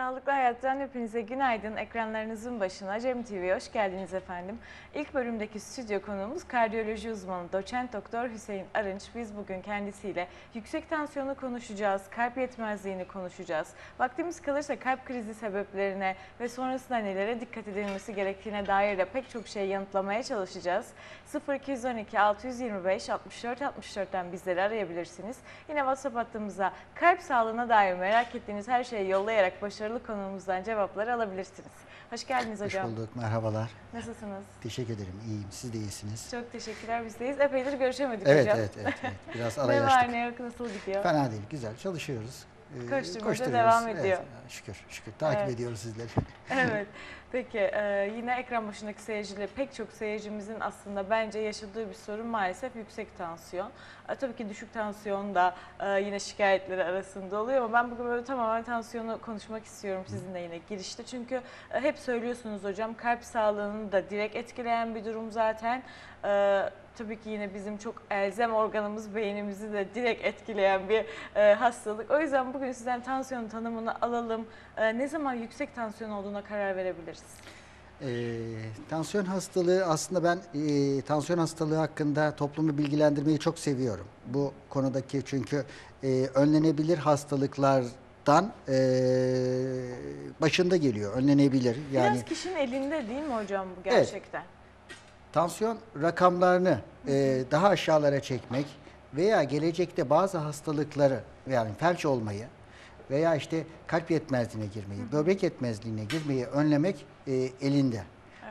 Sağlıklı Hayat'tan hepinize günaydın. Ekranlarınızın başına Cem TV'ye hoş geldiniz efendim. İlk bölümdeki stüdyo konuğumuz kardiyoloji uzmanı doçent doktor Hüseyin Arınç. Biz bugün kendisiyle yüksek tansiyonu konuşacağız, kalp yetmezliğini konuşacağız. Vaktimiz kalırsa kalp krizi sebeplerine ve sonrasında nelere dikkat edilmesi gerektiğine dair de pek çok şey yanıtlamaya çalışacağız. 0212 625 64 64'ten bizleri arayabilirsiniz. Yine WhatsApp hattımıza kalp sağlığına dair merak ettiğiniz her şeyi yollayarak başarılı konuğumuzdan cevapları alabilirsiniz. Hoş geldiniz Hoş hocam. bulduk, merhabalar. Nasılsınız? Teşekkür ederim, iyiyim. Siz de iyisiniz. Çok teşekkürler bizdeyiz. Epeydir görüşemedik Evet, hocam. evet, evet, evet. Biraz ne araya var açtık. ne yok nasıl gidiyor? Fena değil, güzel. Çalışıyoruz. Koşturuyoruz. devam Evet, ediyor. şükür, şükür. Takip Evet. ediyoruz sizleri. Evet. Peki e, yine ekran başındaki seyirciler pek çok seyircimizin aslında bence yaşadığı bir sorun maalesef yüksek tansiyon. E, tabii ki düşük tansiyon da e, yine şikayetleri arasında oluyor ama ben bugün böyle tamamen tansiyonu konuşmak istiyorum sizinle yine girişte. Çünkü e, hep söylüyorsunuz hocam kalp sağlığını da direkt etkileyen bir durum zaten. E, tabii ki yine bizim çok elzem organımız beynimizi de direkt etkileyen bir e, hastalık. O yüzden bugün sizden tansiyon tanımını alalım. E, ne zaman yüksek tansiyon olduğuna karar verebiliriz? Ee, tansiyon hastalığı aslında ben e, tansiyon hastalığı hakkında toplumu bilgilendirmeyi çok seviyorum. Bu konudaki çünkü e, önlenebilir hastalıklardan e, başında geliyor. Önlenebilir. Yani Biraz kişinin elinde değil mi hocam bu Evet. Tansiyon rakamlarını e, daha aşağılara çekmek veya gelecekte bazı hastalıkları yani felç olmayı veya işte kalp yetmezliğine girmeyi, böbrek yetmezliğine girmeyi önlemek e, elinde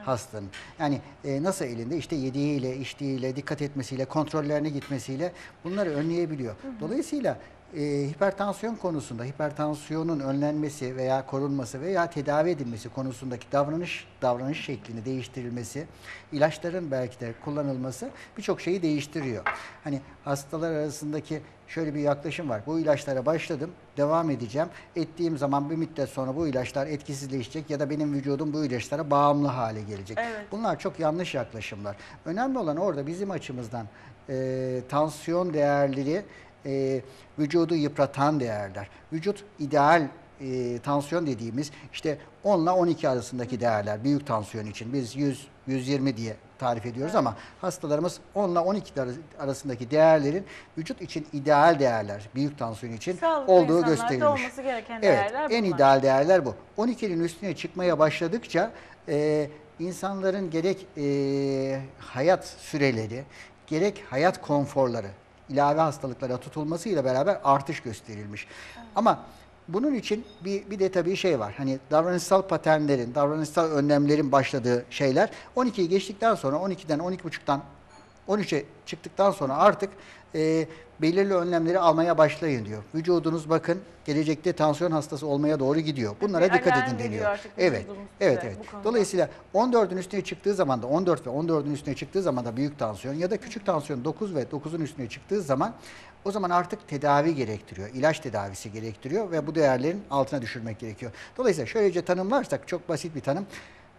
hastanın. Yani e, nasıl elinde? İşte yediğiyle, içtiğiyle, dikkat etmesiyle, kontrollerine gitmesiyle bunları önleyebiliyor. Dolayısıyla e, hipertansiyon konusunda hipertansiyonun önlenmesi veya korunması veya tedavi edilmesi konusundaki davranış davranış şeklini değiştirilmesi, ilaçların belki de kullanılması birçok şeyi değiştiriyor. Hani hastalar arasındaki şöyle bir yaklaşım var. Bu ilaçlara başladım, devam edeceğim. Ettiğim zaman bir müddet sonra bu ilaçlar etkisizleşecek ya da benim vücudum bu ilaçlara bağımlı hale gelecek. Evet. Bunlar çok yanlış yaklaşımlar. Önemli olan orada bizim açımızdan e, tansiyon değerleri e, vücudu yıpratan değerler. Vücut ideal e, tansiyon dediğimiz işte 10 ile 12 arasındaki değerler büyük tansiyon için biz 100 120 diye tarif ediyoruz ama hastalarımız 10 ile 12 ar- arasındaki değerlerin vücut için ideal değerler büyük tansiyon için Sağlıklı olduğu gösterilmiş. olması gereken Evet, değerler en bunlar. ideal değerler bu. 12'nin üstüne çıkmaya başladıkça e, insanların gerek e, hayat süreleri, gerek hayat konforları ilave hastalıklara tutulmasıyla beraber artış gösterilmiş. Ama bunun için bir, bir de tabii şey var. Hani davranışsal paternlerin, davranışsal önlemlerin başladığı şeyler 12'yi geçtikten sonra 12'den 12.5'tan 13'e çıktıktan sonra artık e, belirli önlemleri almaya başlayın diyor. Vücudunuz bakın gelecekte tansiyon hastası olmaya doğru gidiyor. Bunlara Bir dikkat edin deniyor. Evet. Evet, evet. Dolayısıyla 14'ün üstüne çıktığı zaman da 14 ve 14'ün üstüne çıktığı zaman da büyük tansiyon ya da küçük tansiyon 9 ve 9'un üstüne çıktığı zaman o zaman artık tedavi gerektiriyor. ilaç tedavisi gerektiriyor ve bu değerlerin altına düşürmek gerekiyor. Dolayısıyla şöylece tanımlarsak çok basit bir tanım.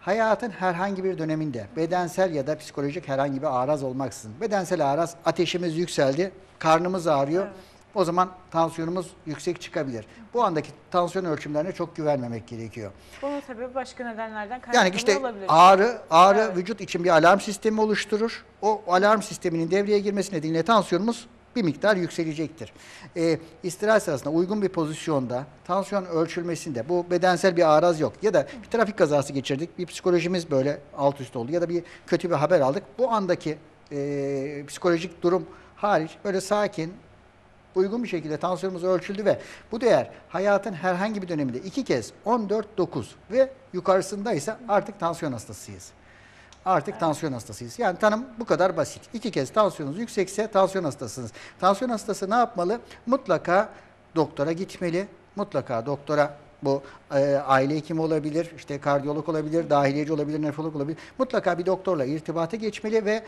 Hayatın herhangi bir döneminde bedensel ya da psikolojik herhangi bir araz olmaksızın bedensel araz ateşimiz yükseldi, karnımız ağrıyor. Evet. O zaman tansiyonumuz yüksek çıkabilir. Bu andaki tansiyon ölçümlerine çok güvenmemek gerekiyor. Bunun sebebi başka nedenlerden kaynaklanıyor Yani işte olabilir. ağrı, ağrı Evet. vücut için bir alarm sistemi oluşturur. O alarm sisteminin devreye girmesi nedeniyle tansiyonumuz bir miktar yükselecektir. Ee, istirahat sırasında uygun bir pozisyonda tansiyon ölçülmesinde bu bedensel bir araz yok ya da bir trafik kazası geçirdik, bir psikolojimiz böyle alt üst oldu ya da bir kötü bir haber aldık. Bu andaki e, psikolojik durum hariç böyle sakin, uygun bir şekilde tansiyonumuz ölçüldü ve bu değer hayatın herhangi bir döneminde iki kez 14-9 ve yukarısındaysa artık tansiyon hastasıyız. Artık tansiyon hastasıyız. Yani tanım bu kadar basit. İki kez tansiyonunuz yüksekse tansiyon hastasınız. Tansiyon hastası ne yapmalı? Mutlaka doktora gitmeli. Mutlaka doktora bu e, aile hekimi olabilir, işte kardiyolog olabilir, dahiliyeci olabilir, nefrolog olabilir. Mutlaka bir doktorla irtibata geçmeli ve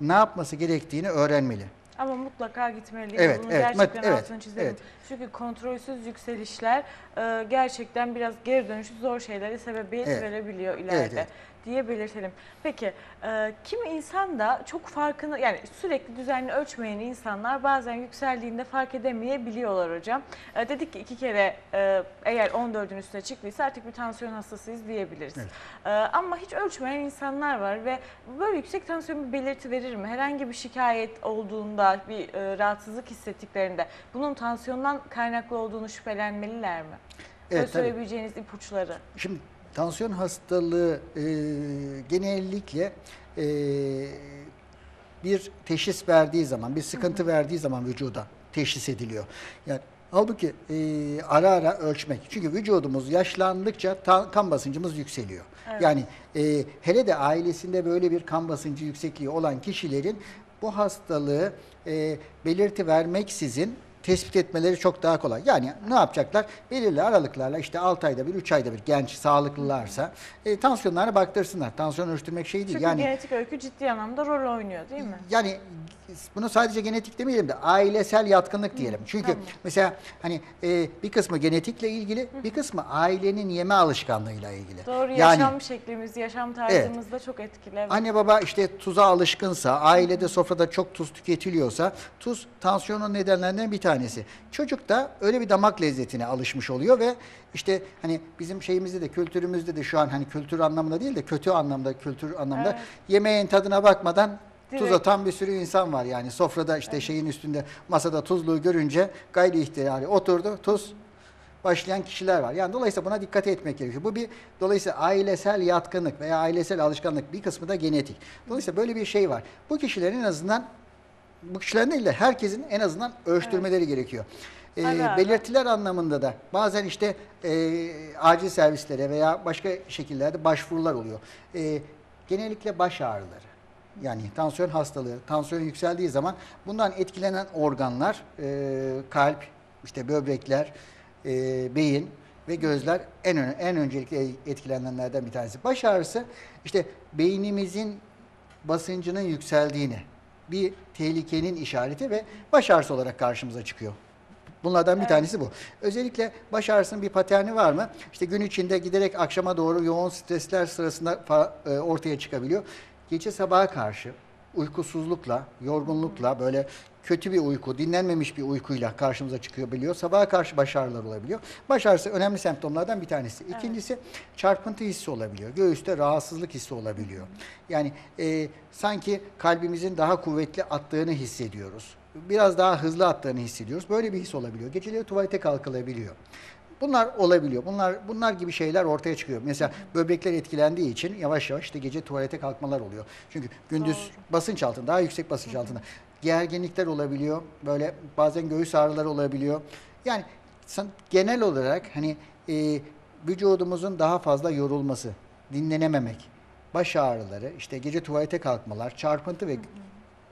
ne yapması gerektiğini öğrenmeli. Ama mutlaka gitmeliyiz. Evet, Bunu evet, gerçekten evet, altını çizelim. evet. Çünkü kontrolsüz yükselişler e, gerçekten biraz geri dönüşü zor şeylere sebebiyet Evet. verebiliyor ileride. Evet, evet. diye belirtelim. Peki e, kimi insan da çok farkını yani sürekli düzenli ölçmeyen insanlar bazen yükseldiğinde fark edemeyebiliyorlar hocam. E, dedik ki iki kere e, eğer 14'ün üstüne çıktıysa artık bir tansiyon hastasıyız diyebiliriz. Evet. E, ama hiç ölçmeyen insanlar var ve böyle yüksek tansiyon bir belirti verir mi? Herhangi bir şikayet olduğunda, bir e, rahatsızlık hissettiklerinde bunun tansiyondan kaynaklı olduğunu şüphelenmeliler mi? Böyle Evet, tabii. söyleyebileceğiniz ipuçları. Şimdi tansiyon hastalığı e, genellikle e, bir teşhis verdiği zaman, bir sıkıntı verdiği zaman vücuda teşhis ediliyor. Yani halbuki e, ara ara ölçmek. Çünkü vücudumuz yaşlandıkça ta- kan basıncımız yükseliyor. Evet. Yani e, hele de ailesinde böyle bir kan basıncı yüksekliği olan kişilerin bu hastalığı e, belirti vermeksizin tespit etmeleri çok daha kolay. Yani ne yapacaklar? Belirli aralıklarla işte 6 ayda bir, 3 ayda bir genç sağlıklılarsa e, tansiyonlarına baktırsınlar. Tansiyon ölçtürmek şey değil. Çünkü yani genetik öykü ciddi anlamda rol oynuyor değil mi? yani bunu sadece genetik demeyelim de ailesel yatkınlık diyelim. Çünkü tamam. mesela hani e, bir kısmı genetikle ilgili, bir kısmı ailenin yeme alışkanlığıyla ilgili. Doğru yani yaşam şeklimiz, yaşam tarzımız da çok etkili. Evet. Anne baba işte tuza alışkınsa, ailede sofrada çok tuz tüketiliyorsa, tuz tansiyonun nedenlerinden bir tanesi. Çocuk da öyle bir damak lezzetine alışmış oluyor ve işte hani bizim şeyimizde de kültürümüzde de şu an hani kültür anlamında değil de kötü anlamda, kültür anlamda Evet. yemeğin tadına bakmadan tuz Direkt. atan bir sürü insan var yani sofrada işte şeyin üstünde masada tuzluğu görünce gayri ihtiyari oturdu tuz başlayan kişiler var. Yani dolayısıyla buna dikkat etmek gerekiyor. Bu bir dolayısıyla ailesel yatkınlık veya ailesel alışkanlık bir kısmı da genetik. Dolayısıyla böyle bir şey var. Bu kişilerin en azından bu kişilerin değil de herkesin en azından ölçtürmeleri gerekiyor. Ee, Tabii abi. belirtiler anlamında da bazen işte e, acil servislere veya başka şekillerde başvurular oluyor. E, genellikle baş ağrıları. Yani tansiyon hastalığı, tansiyon yükseldiği zaman bundan etkilenen organlar e, kalp, işte böbrekler, e, beyin ve gözler en ön- en öncelikle etkilenenlerden bir tanesi. Baş ağrısı işte beynimizin basıncının yükseldiğini, bir tehlikenin işareti ve baş ağrısı olarak karşımıza çıkıyor. Bunlardan bir Evet. tanesi bu. Özellikle baş ağrısının bir paterni var mı? İşte gün içinde giderek akşama doğru yoğun stresler sırasında e, ortaya çıkabiliyor. Gece sabaha karşı uykusuzlukla, yorgunlukla böyle kötü bir uyku, dinlenmemiş bir uykuyla karşımıza çıkıyor biliyor. Sabaha karşı baş ağrıları olabiliyor. Baş ağrısı önemli semptomlardan bir tanesi. İkincisi çarpıntı hissi olabiliyor. Göğüste rahatsızlık hissi olabiliyor. Yani e, sanki kalbimizin daha kuvvetli attığını hissediyoruz. Biraz daha hızlı attığını hissediyoruz. Böyle bir his olabiliyor. Geceleri tuvalete kalkılabiliyor. Bunlar olabiliyor. Bunlar bunlar gibi şeyler ortaya çıkıyor. Mesela böbrekler etkilendiği için yavaş yavaş işte gece tuvalete kalkmalar oluyor. Çünkü gündüz Doğru. basınç altında, daha yüksek basınç altında gerginlikler olabiliyor. Böyle bazen göğüs ağrıları olabiliyor. Yani genel olarak hani e, vücudumuzun daha fazla yorulması, dinlenememek, baş ağrıları, işte gece tuvalete kalkmalar, çarpıntı ve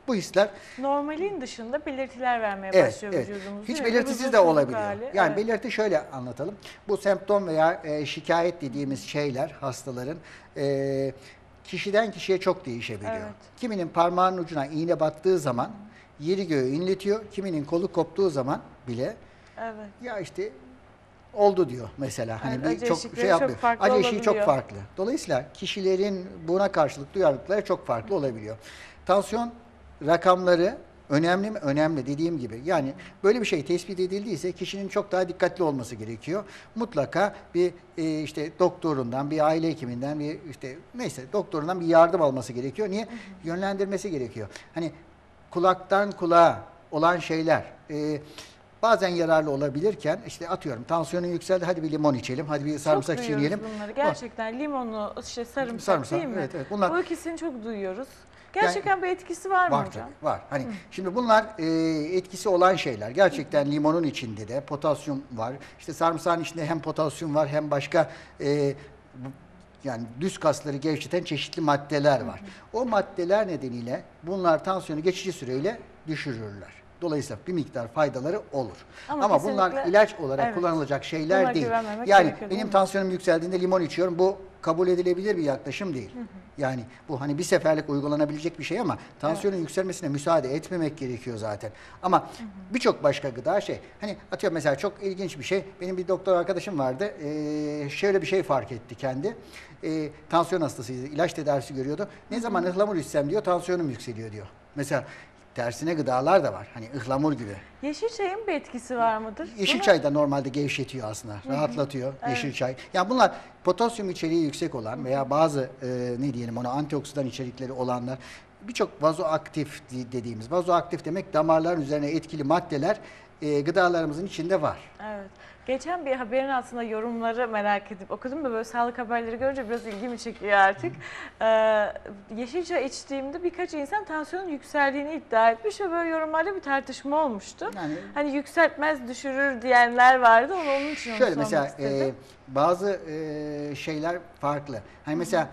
bu hisler Normalin dışında belirtiler vermeye Evet, başlıyor evet. vücudumuz. Hiç belirtisiz de olabiliyor. hali, Yani evet. belirti şöyle anlatalım. Bu semptom veya e, şikayet dediğimiz şeyler hastaların e, kişiden kişiye çok değişebiliyor. Evet. Kiminin parmağının ucuna iğne battığı zaman yeri göğü inletiyor. Kiminin kolu koptuğu zaman bile Evet. ya işte oldu diyor mesela. Hani Evet, bir çok şey çok yapmıyor. farklı acı eşiği çok farklı. Dolayısıyla kişilerin buna karşılık duyarlılıkları çok farklı olabiliyor. Tansiyon rakamları önemli mi? Önemli dediğim gibi. Yani böyle bir şey tespit edildiyse kişinin çok daha dikkatli olması gerekiyor. Mutlaka bir e, işte doktorundan, bir aile hekiminden, bir işte neyse doktorundan bir yardım alması gerekiyor. Niye? Yönlendirmesi gerekiyor. Hani kulaktan kulağa olan şeyler e, bazen yararlı olabilirken işte atıyorum tansiyonun yükseldi hadi bir limon içelim, hadi bir sarımsak çok çiğneyelim. duyuyoruz bunları. Gerçekten limonu, işte sarımsak, Sarımsak, değil mi? evet, evet. Bunlar- Bu ikisini çok duyuyoruz. Gerçekten bir etkisi var mı Var hocam? tabii, var. Hani şimdi bunlar e, etkisi olan şeyler. Gerçekten limonun içinde de potasyum var. İşte sarımsağın içinde hem potasyum var hem başka e, yani düz kasları gevşeten çeşitli maddeler var. O maddeler nedeniyle bunlar tansiyonu geçici süreyle düşürürler. Dolayısıyla bir miktar faydaları olur. Ama Ama, bunlar ilaç olarak Evet. kullanılacak şeyler Buna değil. Yani gerekiyor, değil benim tansiyonum yükseldiğinde limon içiyorum. Bu kabul edilebilir bir yaklaşım değil. Yani bu hani bir seferlik uygulanabilecek bir şey ama tansiyonun yükselmesine müsaade etmemek gerekiyor zaten. Ama birçok başka gıda şey. Hani atıyorum mesela çok ilginç bir şey. Benim bir doktor arkadaşım vardı. Ee, şöyle bir şey fark etti kendi. Ee, tansiyon hastasıydı. ilaç tedavisi görüyordu. Ne zaman ıhlamur içsem diyor tansiyonum yükseliyor diyor. Mesela tersine gıdalar da var. Hani ıhlamur gibi. Yeşil çayın bir etkisi var mıdır? Yeşil Bunu- çay da normalde gevşetiyor aslında. Rahatlatıyor yeşil çay. Yani bunlar potasyum içeriği yüksek olan veya bazı e, ne diyelim ona antioksidan içerikleri olanlar birçok vazoaktif di- dediğimiz vazoaktif demek damarların üzerine etkili maddeler e, gıdalarımızın içinde var. Evet. Geçen bir haberin altında yorumları merak edip okudum da böyle sağlık haberleri görünce biraz ilgimi çekiyor artık. Ee, yeşil çay içtiğimde birkaç insan tansiyonun yükseldiğini iddia etmiş ve böyle yorumlarda bir tartışma olmuştu. Yani Hani yükseltmez düşürür diyenler vardı onu onun için Şöyle mesela istedim. e, bazı e, şeyler farklı. Hani mesela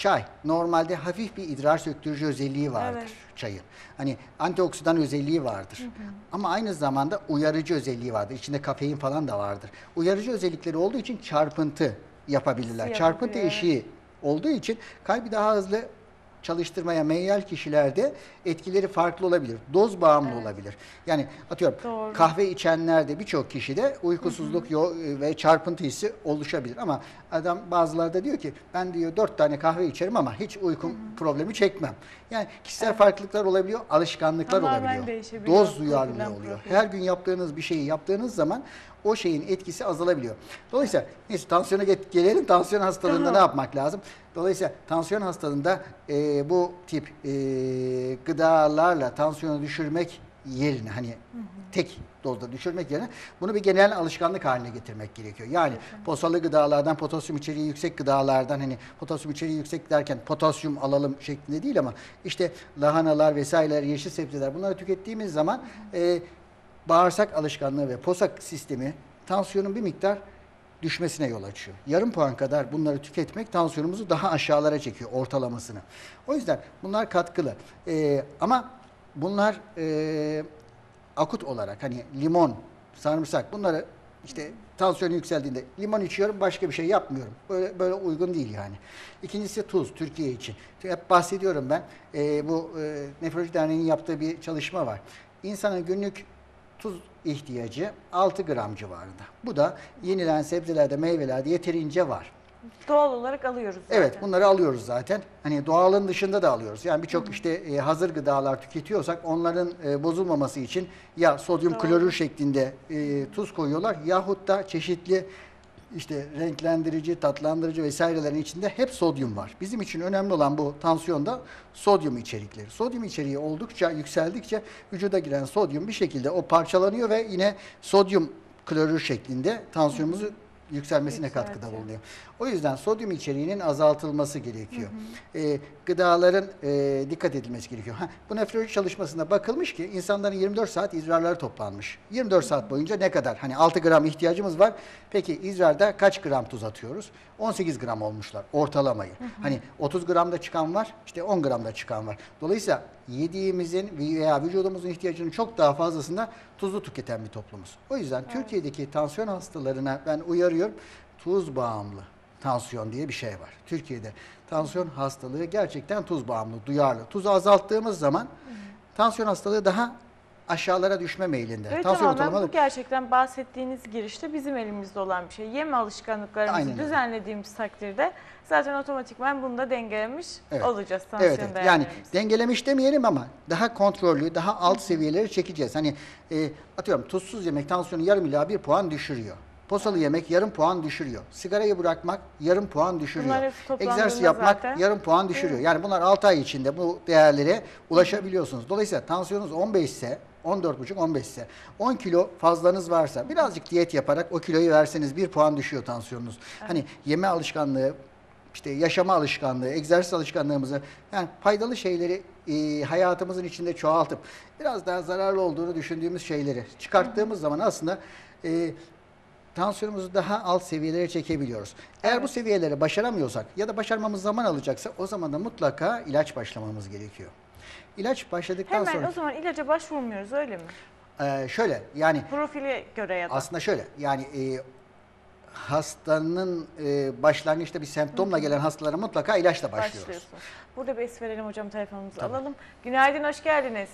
çay normalde hafif bir idrar söktürücü özelliği vardır Evet. çayın. Hani antioksidan özelliği vardır. Ama aynı zamanda uyarıcı özelliği vardır. İçinde kafein falan da vardır. Uyarıcı özellikleri olduğu için çarpıntı yapabilirler. Yapabiliyor, Çarpıntı eşiği olduğu için kalbi daha hızlı çalıştırmaya meyyal kişilerde etkileri farklı olabilir. Doz bağımlı olabilir. Yani atıyorum Doğru. kahve içenlerde birçok kişide uykusuzluk yo- ve çarpıntı hissi oluşabilir. Ama adam bazıları da diyor ki ben diyor dört tane kahve içerim ama hiç uykum problemi çekmem. Yani kişisel farklılıklar olabiliyor, alışkanlıklar Tamamen olabiliyor. Doz duyarlılığı oluyor. profile. Her gün yaptığınız bir şeyi yaptığınız zaman o şeyin etkisi azalabiliyor. Dolayısıyla neyse tansiyona ge- gelelim. Tansiyon hastalığında ne yapmak lazım? Dolayısıyla tansiyon hastalığında e, bu tip e, gıdalarla tansiyonu düşürmek yerine hani tek dozda düşürmek yerine bunu bir genel alışkanlık haline getirmek gerekiyor. Yani posalı gıdalardan, potasyum içeriği yüksek gıdalardan hani potasyum içeriği yüksek derken potasyum alalım şeklinde değil ama işte lahanalar vesaireler, yeşil sebzeler bunları tükettiğimiz zaman e, bağırsak alışkanlığı ve posak sistemi tansiyonun bir miktar düşmesine yol açıyor. Yarım puan kadar bunları tüketmek tansiyonumuzu daha aşağılara çekiyor ortalamasını. O yüzden bunlar katkılı. Ee, ama bunlar e, akut olarak hani limon, sarımsak bunları işte tansiyon yükseldiğinde limon içiyorum başka bir şey yapmıyorum. Böyle böyle uygun değil yani. İkincisi tuz Türkiye için. Hep bahsediyorum ben. Ee, bu e, Nefroloji Derneği'nin yaptığı bir çalışma var. İnsanın günlük tuz ihtiyacı 6 gram civarında. Bu da yenilen sebzelerde, meyvelerde yeterince var. Doğal olarak alıyoruz zaten. Evet, bunları alıyoruz zaten. Hani doğalın dışında da alıyoruz. Yani birçok işte e, hazır gıdalar tüketiyorsak onların e, bozulmaması için ya sodyum Doğru. klorür şeklinde e, tuz koyuyorlar yahut da çeşitli işte renklendirici, tatlandırıcı vesairelerin içinde hep sodyum var. Bizim için önemli olan bu tansiyonda sodyum içerikleri. Sodyum içeriği oldukça yükseldikçe vücuda giren sodyum bir şekilde o parçalanıyor ve yine sodyum klorür şeklinde tansiyonumuzu yükselmesine katkıda Yükseltiyor. bulunuyor. O yüzden sodyum içeriğinin azaltılması gerekiyor. Ee, gıdaların e, dikkat edilmesi gerekiyor. Ha, bu nefroloji çalışmasında bakılmış ki insanların 24 saat idrarları toplanmış. 24 saat boyunca ne kadar? Hani 6 gram ihtiyacımız var. Peki idrarda kaç gram tuz atıyoruz? 18 gram olmuşlar ortalamayı. Hani 30 gramda çıkan var, işte 10 gramda çıkan var. Dolayısıyla yediğimizin veya vücudumuzun ihtiyacının çok daha fazlasında tuzlu tüketen bir toplumuz. O yüzden Türkiye'deki tansiyon hastalarına ben uyarıyorum. Tuz bağımlı tansiyon diye bir şey var. Türkiye'de tansiyon hastalığı gerçekten tuz bağımlı, duyarlı. Tuzu azalttığımız zaman tansiyon hastalığı daha aşağılara düşme meyilinde. Ve tansiyon tamamen ortalama bu gerçekten bahsettiğiniz girişte bizim elimizde olan bir şey. Yeme alışkanlıklarımızı Aynen öyle. düzenlediğimiz takdirde zaten otomatikman bunu da dengelemiş Evet. olacağız tansiyon Evet, evet. Yani değerlerimizi. dengelemiş demeyelim ama daha kontrollü, daha alt seviyeleri çekeceğiz. Hani e, atıyorum tuzsuz yemek tansiyonu yarım ila bir puan düşürüyor. Posalı yemek yarım puan düşürüyor. Sigarayı bırakmak yarım puan düşürüyor. Bunlar hepsi toplandığında Egzersiz yapmak zaten- yarım puan düşürüyor. Yani bunlar 6 ay içinde bu değerlere ulaşabiliyorsunuz. Dolayısıyla tansiyonunuz 15 ise 14,5-15 ise 10 kilo fazlanız varsa birazcık diyet yaparak o kiloyu verseniz bir puan düşüyor tansiyonunuz. Hani yeme alışkanlığı, işte yaşama alışkanlığı, egzersiz alışkanlığımızı yani faydalı şeyleri e, hayatımızın içinde çoğaltıp biraz daha zararlı olduğunu düşündüğümüz şeyleri çıkarttığımız zaman aslında e, tansiyonumuzu daha alt seviyelere çekebiliyoruz. Eğer bu Evet. seviyeleri başaramıyorsak ya da başarmamız zaman alacaksa o zaman da mutlaka ilaç başlamamız gerekiyor. İlaç başladıktan Hemen sonra o zaman ilaca başvurmuyoruz öyle mi? e, şöyle yani Profile göre ya da. aslında şöyle yani e, hastanın e, başlangıçta bir semptomla gelen hastalara mutlaka ilaçla başlıyoruz. Burada bir es verelim hocam telefonumuzu Tabii. alalım. Günaydın, hoş geldiniz.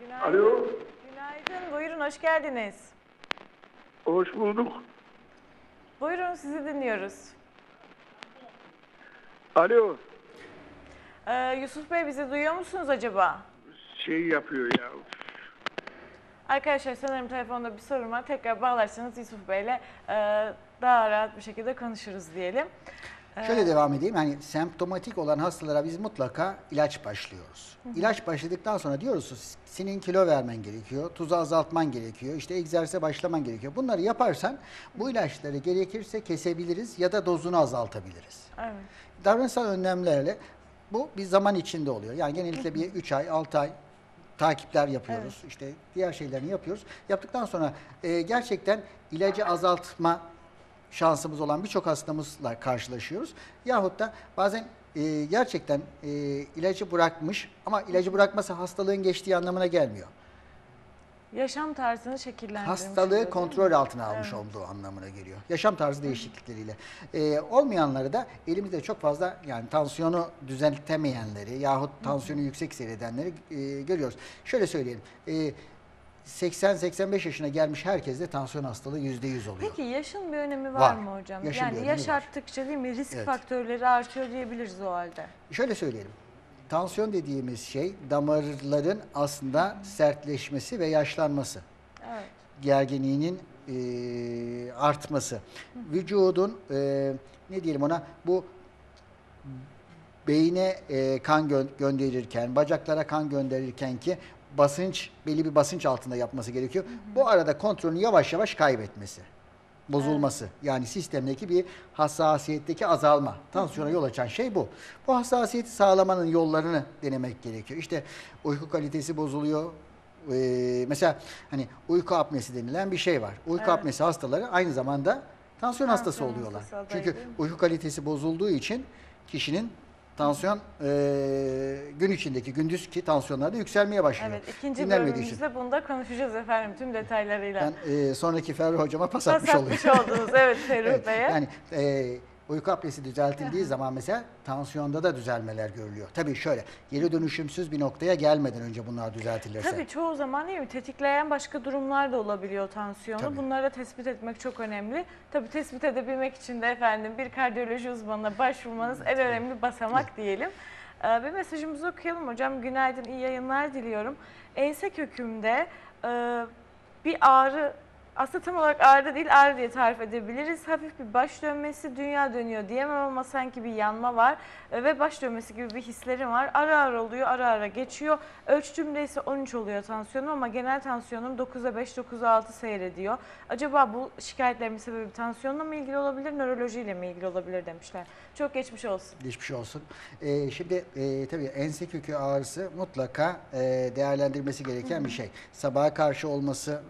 Günaydın. Alo, Günaydın, buyurun hoş geldiniz. hoş bulduk. Buyurun sizi dinliyoruz. Alo, Ee, Yusuf Bey bizi duyuyor musunuz acaba? şey yapıyor ya. Arkadaşlar sanırım telefonda bir sorun var. Tekrar bağlarsanız Yusuf Bey'le e, daha rahat bir şekilde konuşuruz diyelim. Ee, Şöyle devam edeyim. Hani semptomatik olan hastalara biz mutlaka ilaç başlıyoruz. İlaç başladıktan sonra diyoruz ki senin kilo vermen gerekiyor, tuzu azaltman gerekiyor, işte egzersize başlaman gerekiyor. Bunları yaparsan bu ilaçları gerekirse kesebiliriz ya da dozunu azaltabiliriz. Evet. Davranışsal önlemlerle bu bir zaman içinde oluyor. Yani genellikle bir 3 ay, 6 ay takipler yapıyoruz. İşte diğer şeylerini yapıyoruz. Yaptıktan sonra e, gerçekten ilacı azaltma şansımız olan birçok hastamızla karşılaşıyoruz. Yahut da bazen e, gerçekten e, ilacı bırakmış ama ilacı bırakması hastalığın geçtiği anlamına gelmiyor. Yaşam tarzını şekillendirmiş. Hastalığı kontrol altına almış Evet. olduğu anlamına geliyor. Yaşam tarzı değişiklikleriyle. Ee, olmayanları da elimizde çok fazla yani tansiyonu düzeltemeyenleri yahut tansiyonu yüksek seyredenleri e, görüyoruz. Şöyle söyleyelim. E, 80-85 yaşına gelmiş herkeste tansiyon hastalığı %100 oluyor. Peki yaşın bir önemi var, Var. mı hocam? Yaşın yani yaş arttıkça değil mi risk Evet. faktörleri artıyor diyebiliriz o halde. Şöyle söyleyelim. Tansiyon dediğimiz şey damarların aslında sertleşmesi ve yaşlanması. Evet. gerginliğinin e, artması. Vücudun e, ne diyelim ona bu beyne e, kan gö- gönderirken, bacaklara kan gönderirken ki basınç belli bir basınç altında yapması gerekiyor. Bu arada kontrolünü yavaş yavaş kaybetmesi. Bozulması. Yani sistemdeki bir hassasiyetteki azalma. Tansiyona yol açan şey bu. Bu hassasiyeti sağlamanın yollarını denemek gerekiyor. İşte uyku kalitesi bozuluyor, ee, mesela hani uyku apnesi denilen bir şey var. Uyku Evet. apnesi hastaları aynı zamanda tansiyon hastası Tansiyon oluyorlar. hastası Çünkü uyku kalitesi bozulduğu için kişinin tansiyon e, gün içindeki gündüzki tansiyonları da yükselmeye başlıyor. Evet, ikinci için. bölümümüzde bunu da konuşacağız efendim tüm detaylarıyla. Ben e, sonraki Ferri hocama pas atmış Pas olayım. atmış oldunuz evet Ferruh Evet, Bey'e. yani e, uyku apnesi düzeltildiği zaman mesela tansiyonda da düzelmeler görülüyor. Tabii şöyle geri dönüşümsüz bir noktaya gelmeden önce bunlar düzeltilirse. Tabii çoğu zaman değil mi tetikleyen başka durumlar da olabiliyor tansiyonu. Tabii. Bunları da tespit etmek çok önemli. Tabii tespit edebilmek için de efendim bir kardiyoloji uzmanına başvurmanız en önemli basamak diyelim. Ee, bir mesajımızı okuyalım hocam. Günaydın, iyi yayınlar diliyorum. Ense kökümde e, bir ağrı aslında tam olarak ağrı değil ağrı diye tarif edebiliriz. Hafif bir baş dönmesi, dünya dönüyor diyemem ama sanki bir yanma var e, ve baş dönmesi gibi bir hislerim var. Ara ara oluyor, ara ara geçiyor. Ölçtüğümde ise 13 oluyor tansiyonum ama genel tansiyonum 9'a 5, 9'a 6 seyrediyor. Acaba bu şikayetlerimin sebebi tansiyonla mı ilgili olabilir, nörolojiyle mi ilgili olabilir demişler. Çok geçmiş olsun. Geçmiş olsun. Ee, şimdi e, tabii ense kökü ağrısı mutlaka e, değerlendirmesi gereken bir şey. Sabaha karşı olması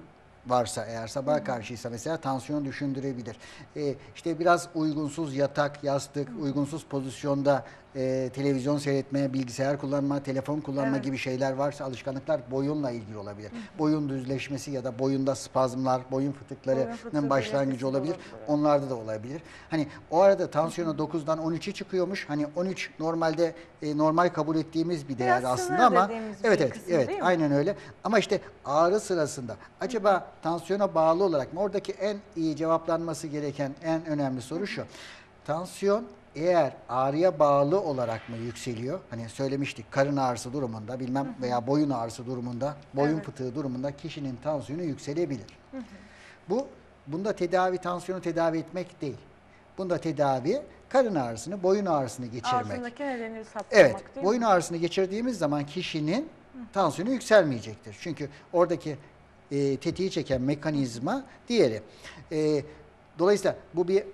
varsa eğer sabaha karşıysa mesela tansiyon düşündürebilir. Ee, işte biraz uygunsuz yatak, yastık, uygunsuz pozisyonda e, televizyon seyretmeye, bilgisayar kullanma, telefon kullanma Evet. gibi şeyler varsa alışkanlıklar boyunla ilgili olabilir. Boyun düzleşmesi ya da boyunda spazmlar, boyun fıtıklarının fıtığı, başlangıcı olabilir. olabilir. Onlarda da olabilir. Hani o arada tansiyonu 9'dan 13'e çıkıyormuş. Hani 13 normalde e, normal kabul ettiğimiz bir değer Biraz aslında ama evet evet kısım evet aynen öyle. Ama işte ağrı sırasında acaba tansiyona bağlı olarak mı oradaki en iyi cevaplanması gereken en önemli soru şu. Tansiyon eğer ağrıya bağlı olarak mı yükseliyor? Hani söylemiştik karın ağrısı durumunda bilmem veya boyun ağrısı durumunda, boyun Evet. fıtığı durumunda kişinin tansiyonu yükselebilir. Bu bunda tedavi tansiyonu tedavi etmek değil. Bunda tedavi karın ağrısını, boyun ağrısını geçirmek. Altındaki nedeni saptamak Evet, değil boyun mi? ağrısını geçirdiğimiz zaman kişinin tansiyonu yükselmeyecektir. Çünkü oradaki e, tetiği çeken mekanizma diğeri. E, dolayısıyla bu bir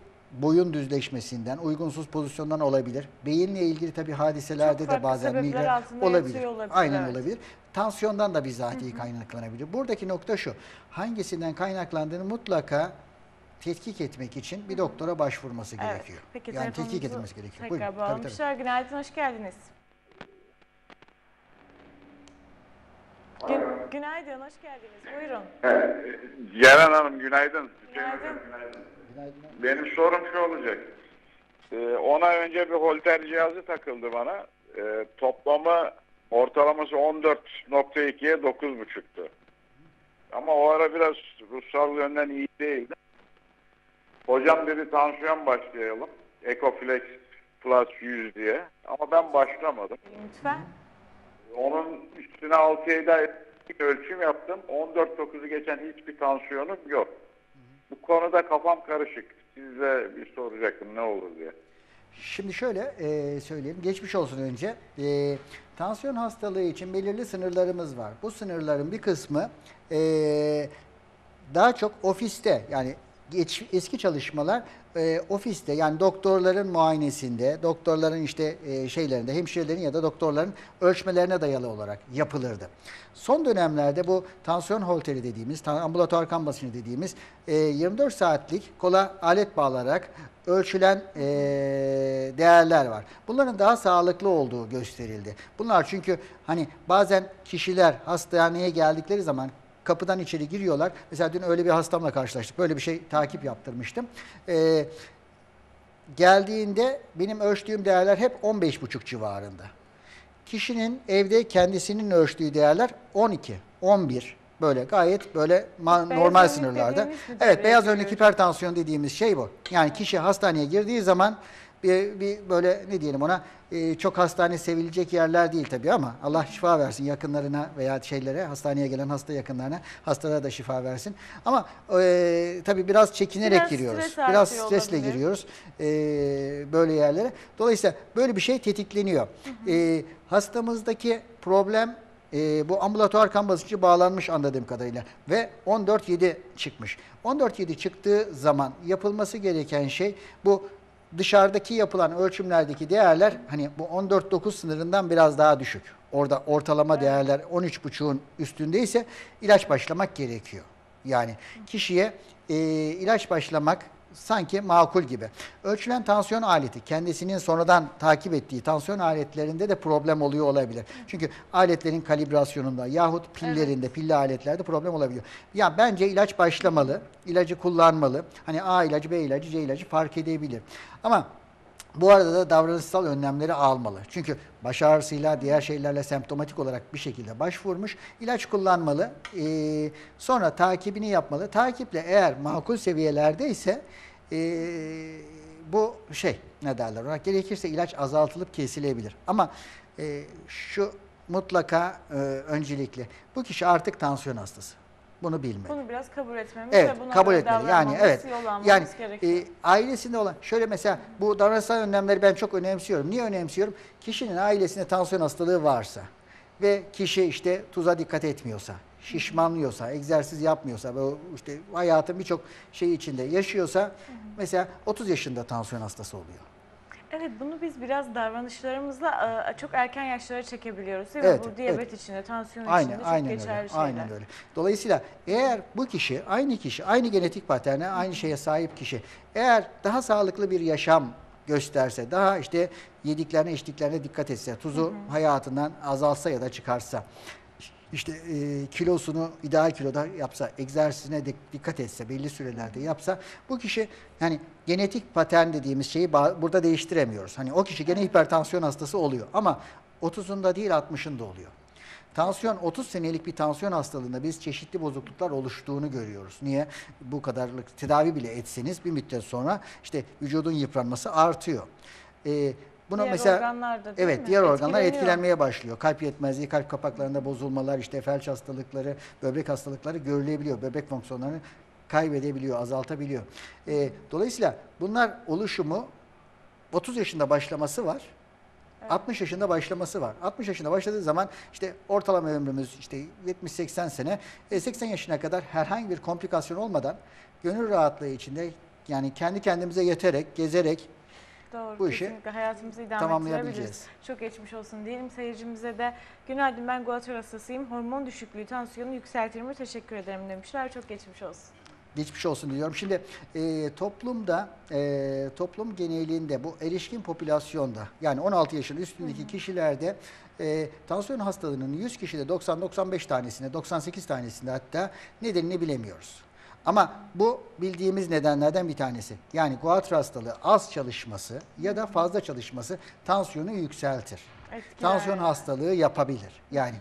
boyun düzleşmesinden, uygunsuz pozisyondan olabilir. Beyinle ilgili tabii hadiselerde de bazen migren olabilir. olabilir, Aynen evet. olabilir. Tansiyondan da bizatihi kaynaklanabilir. Buradaki nokta şu. Hangisinden kaynaklandığını mutlaka tetkik etmek için bir doktora başvurması Evet. gerekiyor. Peki yani tetkik edilmesi gerekiyor. Tekrar Buyurun. Tabii, tabii. bağlamışlar. Günaydın, hoş geldiniz. Gün, günaydın, hoş geldiniz. Buyurun. Ceren Hanım günaydın. Günaydın. Günaydın. Benim sorum şu olacak. Ee, 10 ay önce bir holter cihazı takıldı bana. Ee, toplamı ortalaması 14.2'ye 9.5'tu. Ama o ara biraz ruhsal yönden iyi değildi. Hocam dedi tansiyon başlayalım. Ecoflex Plus 100 diye. Ama ben başlamadım. Lütfen. Onun üstüne 6-7 ay ölçüm yaptım. 14.9'u geçen hiçbir tansiyonum yok. Bu konuda kafam karışık. Size bir soracaktım ne olur diye. Şimdi şöyle e, söyleyeyim. Geçmiş olsun önce. E, tansiyon hastalığı için belirli sınırlarımız var. Bu sınırların bir kısmı e, daha çok ofiste yani geç, eski çalışmalar e, ofiste yani doktorların muayenesinde, doktorların işte e, şeylerinde, hemşirelerin ya da doktorların ölçmelerine dayalı olarak yapılırdı. Son dönemlerde bu tansiyon holteri dediğimiz, ambulatuar kan basıncı dediğimiz e, 24 saatlik kola alet bağlanarak ölçülen e, değerler var. Bunların daha sağlıklı olduğu gösterildi. Bunlar çünkü hani bazen kişiler hastaneye geldikleri zaman kapıdan içeri giriyorlar. Mesela dün öyle bir hastamla karşılaştık. Böyle bir şey takip yaptırmıştım. Ee, geldiğinde benim ölçtüğüm değerler hep 15,5 civarında. Kişinin evde kendisinin ölçtüğü değerler 12, 11 böyle gayet böyle normal sınırlarda. Evet, beyaz önlük hipertansiyon dediğimiz şey bu. Yani kişi hastaneye girdiği zaman bir, bir böyle ne diyelim ona e, çok hastane sevilecek yerler değil tabii ama Allah şifa versin yakınlarına veya şeylere hastaneye gelen hasta yakınlarına hastalara da şifa versin. Ama e, tabii biraz çekinerek Biraz giriyoruz. stres biraz artıyor stresle olabilir. giriyoruz e, böyle yerlere. Dolayısıyla böyle bir şey tetikleniyor. E, hastamızdaki problem e, bu ambulatuar kan basıncı bağlanmış anladığım kadarıyla ve 14.7 çıkmış. 14.7 çıktığı zaman yapılması gereken şey bu dışarıdaki yapılan ölçümlerdeki değerler hani bu 14.9 sınırından biraz daha düşük. Orada ortalama değerler 13.5'un üstündeyse ilaç başlamak gerekiyor. Yani kişiye e, ilaç başlamak sanki makul gibi. Ölçülen tansiyon aleti kendisinin sonradan takip ettiği tansiyon aletlerinde de problem oluyor olabilir. Çünkü aletlerin kalibrasyonunda yahut pillerinde, pilli aletlerde problem olabiliyor. Ya bence ilaç başlamalı, ilacı kullanmalı. Hani A ilacı, B ilacı, C ilacı fark edebilir. Ama bu arada da davranışsal önlemleri almalı. Çünkü baş ağrısıyla diğer şeylerle semptomatik olarak bir şekilde başvurmuş. ilaç kullanmalı. Ee, sonra takibini yapmalı. Takiple eğer makul seviyelerde ise bu şey ne derler ona gerekirse ilaç azaltılıp kesilebilir. Ama ee, şu mutlaka ee, öncelikli. Bu kişi artık tansiyon hastası. Bunu bilmeli. Bunu biraz kabul etmemiz Evet, ve buna kabul etmeli. Yani evet. Yani gerekiyor. e, ailesinde olan şöyle mesela bu davranışsal önlemleri ben çok önemsiyorum. Niye önemsiyorum? Kişinin ailesinde tansiyon hastalığı varsa ve kişi işte tuza dikkat etmiyorsa, şişmanlıyorsa, egzersiz yapmıyorsa, böyle işte hayatın birçok şey içinde yaşıyorsa mesela 30 yaşında tansiyon hastası oluyor. Evet bunu biz biraz davranışlarımızla e, çok erken yaşlara çekebiliyoruz değil mi? Evet, Bu diyabet için de, tansiyon Aynen, için de çok aynen geçerli öyle. şeyler. Aynen öyle. Dolayısıyla eğer bu kişi, aynı kişi, aynı genetik paterne, aynı şeye sahip kişi, eğer daha sağlıklı bir yaşam gösterse, daha işte yediklerine, içtiklerine dikkat etse, tuzu hayatından azalsa ya da çıkarsa, işte e, kilosunu ideal kiloda yapsa, egzersizine de dikkat etse, belli sürelerde yapsa, bu kişi yani genetik patern dediğimiz şeyi burada değiştiremiyoruz. Hani o kişi gene hipertansiyon hastası oluyor ama 30'unda değil 60'ında oluyor. Tansiyon 30 senelik bir tansiyon hastalığında biz çeşitli bozukluklar oluştuğunu görüyoruz. Niye? Bu kadarlık tedavi bile etseniz bir müddet sonra işte vücudun yıpranması artıyor. Ee, buna Diğer mesela organlar da değil evet mi? diğer organlar etkilenmeye başlıyor. Kalp yetmezliği, kalp kapaklarında bozulmalar, işte felç hastalıkları, böbrek hastalıkları görülebiliyor. Böbrek fonksiyonlarını kaybedebiliyor, azaltabiliyor. Ee, dolayısıyla bunlar oluşumu 30 yaşında başlaması var. 60 yaşında başlaması var. 60 yaşında başladığı zaman işte ortalama ömrümüz işte 70-80 sene. E, 80 yaşına kadar herhangi bir komplikasyon olmadan gönül rahatlığı içinde yani kendi kendimize yeterek, gezerek Doğru, bu işi hayatımızı idame tamamlayabileceğiz. Çok geçmiş olsun diyelim seyircimize de. Günaydın ben guatr hastasıyım. Hormon düşüklüğü, tansiyonu yükseltir mi? Teşekkür ederim demişler. Çok geçmiş olsun. Geçmiş olsun diliyorum. Şimdi e, toplumda, e, toplum genelinde bu erişkin popülasyonda yani 16 yaşın üstündeki kişilerde e, tansiyon hastalığının 100 kişide 90-95 tanesinde, 98 tanesinde hatta nedenini bilemiyoruz. Ama bu bildiğimiz nedenlerden bir tanesi. Yani guatr hastalığı az çalışması ya da fazla çalışması tansiyonu yükseltir. Etkiler Tansiyon hastalığı yapabilir. Yani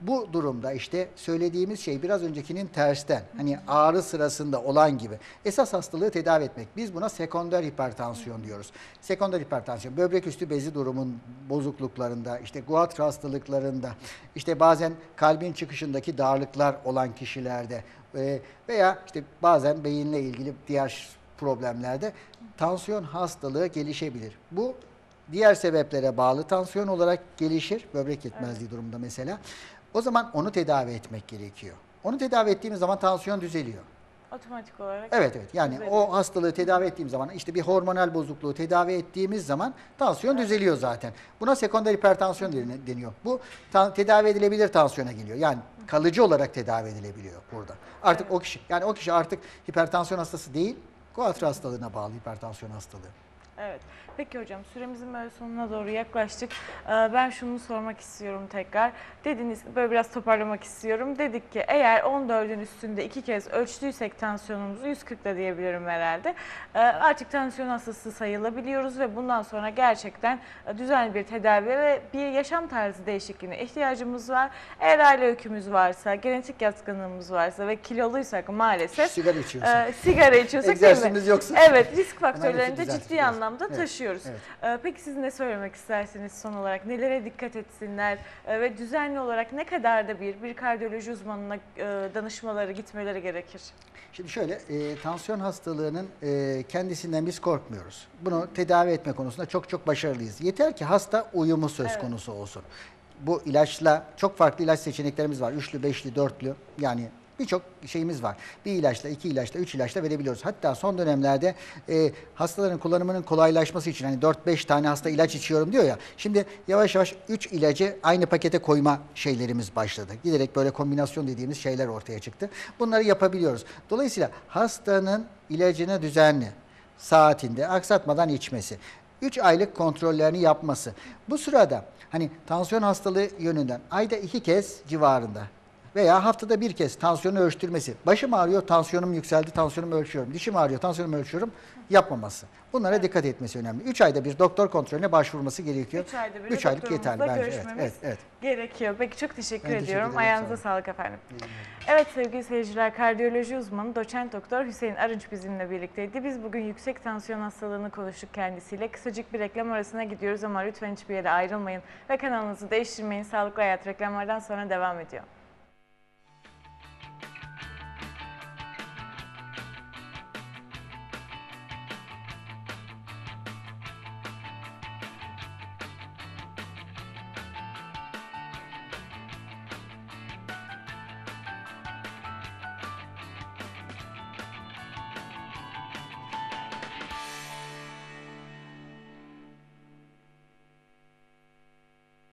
bu durumda işte söylediğimiz şey biraz öncekinin tersten. Hani ağrı sırasında olan gibi. Esas hastalığı tedavi etmek. Biz buna sekonder hipertansiyon diyoruz. Sekonder hipertansiyon böbrek üstü bezi durumun bozukluklarında, işte guatr hastalıklarında, işte bazen kalbin çıkışındaki darlıklar olan kişilerde e, veya işte bazen beyinle ilgili diğer problemlerde tansiyon hastalığı gelişebilir. Bu diğer sebeplere bağlı tansiyon olarak gelişir. Böbrek yetmezliği durumunda mesela. O zaman onu tedavi etmek gerekiyor. Onu tedavi ettiğimiz zaman tansiyon düzeliyor. Otomatik olarak. Evet evet yani Düzeliyor. o hastalığı tedavi ettiğim zaman işte bir hormonal bozukluğu tedavi ettiğimiz zaman tansiyon düzeliyor zaten. Buna sekonder hipertansiyon deni- deniyor. Bu tedavi edilebilir tansiyona geliyor. Yani kalıcı olarak tedavi edilebiliyor burada. Artık o kişi yani o kişi artık hipertansiyon hastası değil, guatr hastalığına bağlı hipertansiyon hastalığı. Evet. Peki hocam süremizin böyle sonuna doğru yaklaştık. Ee, Ben şunu sormak istiyorum tekrar. Dediniz böyle biraz toparlamak istiyorum. Dedik ki eğer 14'ün üstünde iki kez ölçtüysek tansiyonumuzu 140'da diyebilirim herhalde. Ee, Artık tansiyon hastası sayılabiliyoruz ve bundan sonra gerçekten e, düzenli bir tedavi ve bir yaşam tarzı değişikliğine ihtiyacımız var. Eğer aile öykümüz varsa, genetik yatkınlığımız varsa ve kiloluysak maalesef Sigara içiyorsun. e, sigara içiyorsak? Egzersizimiz yoksa. Evet, risk faktörlerini de düzeltip ciddi biraz. Anlamda Evet, taşıyoruz. evet. Ee, Peki siz ne söylemek istersiniz son olarak? Nelere dikkat etsinler Ee, ve düzenli olarak ne kadar da bir bir kardiyoloji uzmanına e, danışmaları, gitmeleri gerekir? Şimdi şöyle, e, tansiyon hastalığının e, kendisinden biz korkmuyoruz. Bunu tedavi etme konusunda çok çok başarılıyız. Yeter ki hasta uyumu söz Evet. konusu olsun. Bu ilaçla çok farklı ilaç seçeneklerimiz var. Üçlü, beşli, dörtlü yani birçok şeyimiz var. Bir ilaçla, iki ilaçla, üç ilaçla verebiliyoruz. Hatta son dönemlerde e, hastaların kullanımının kolaylaşması için hani 4-5 tane hasta ilaç içiyorum diyor ya. Şimdi yavaş yavaş 3 ilacı aynı pakete koyma şeylerimiz başladı. Giderek böyle kombinasyon dediğimiz şeyler ortaya çıktı. Bunları yapabiliyoruz. Dolayısıyla hastanın ilacını düzenli, saatinde aksatmadan içmesi. 3 aylık kontrollerini yapması. Bu sırada hani tansiyon hastalığı yönünden ayda iki kez civarında veya haftada bir kez tansiyonu ölçtürmesi. Başım ağrıyor, tansiyonum yükseldi, tansiyonumu ölçüyorum. Dişim ağrıyor, tansiyonumu ölçüyorum. Yapmaması. Bunlara dikkat etmesi önemli. 3 ayda bir doktor kontrolüne başvurması gerekiyor. 3 ayda bir Üç aylık yeterli bence. Evet, evet, evet. gerekiyor. Peki çok teşekkür Ben teşekkür ediyorum. ederim, Ayağınıza sağ sağlık efendim. Evet sevgili seyirciler, kardiyoloji uzmanı doçent doktor Hüseyin Arınç bizimle birlikteydi. Biz bugün yüksek tansiyon hastalığını konuştuk kendisiyle. Kısacık bir reklam arasına gidiyoruz ama lütfen hiçbir yere ayrılmayın ve kanalınızı değiştirmeyin. Sağlıklı Hayat reklamlardan sonra devam ediyor.